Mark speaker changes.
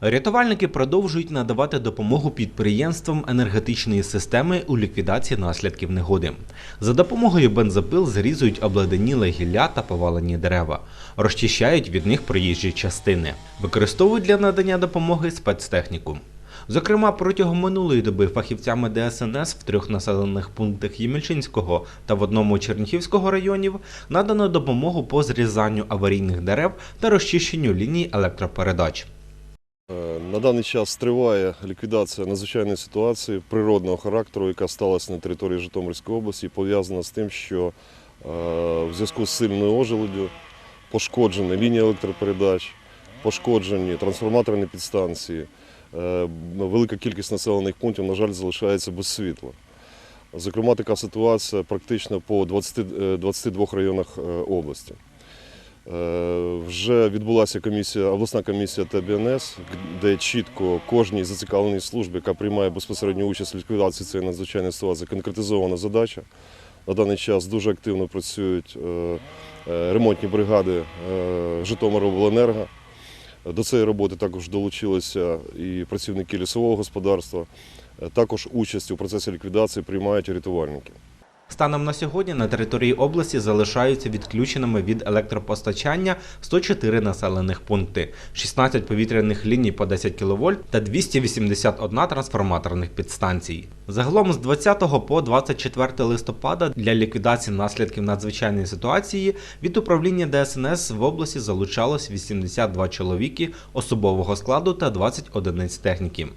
Speaker 1: Рятувальники продовжують надавати допомогу підприємствам енергетичної системи у ліквідації наслідків негоди. За допомогою бензопил зрізують обладеніле гілля та повалені дерева, розчищають від них проїжджі частини, використовують для надання допомоги спецтехніку. Зокрема, протягом минулої доби фахівцями ДСНС в трьох населених пунктах Ємельчинського та в одному Черніхівського районів надано допомогу по зрізанню аварійних дерев та розчищенню ліній електропередач.
Speaker 2: Е, На даний час триває ліквідація надзвичайної ситуації природного характеру, яка сталася на території Житомирської області, пов'язана з тим, що е, в зв'язку з сильною ожеледю пошкоджені лінії електропередач, пошкоджені трансформаторні підстанції. Е, Велика кількість населених пунктів, на жаль, залишається без світла. Зокрема, така ситуація практично по 20, е, 22 районах області. Е, Вже відбулася комісія, обласна комісія ТБНС, де чітко кожній зацікавленій службі, яка приймає безпосередню участь в ліквідації цієї надзвичайної ситуації, конкретизована задача. На даний час дуже активно працюють е, е, ремонтні бригади Житомиробленерго. До цієї роботи також долучилися і працівники лісового господарства. Також участь у процесі ліквідації приймають рятувальники.
Speaker 1: Станом на сьогодні на території області залишаються відключеними від електропостачання 104 населених пункти, 16 повітряних ліній по 10 кВт та 281 трансформаторних підстанцій. Загалом з 20 по 24 листопада для ліквідації наслідків надзвичайної ситуації від управління ДСНС в області залучалось 82 чоловіки особового складу та 20 одиниць техніки.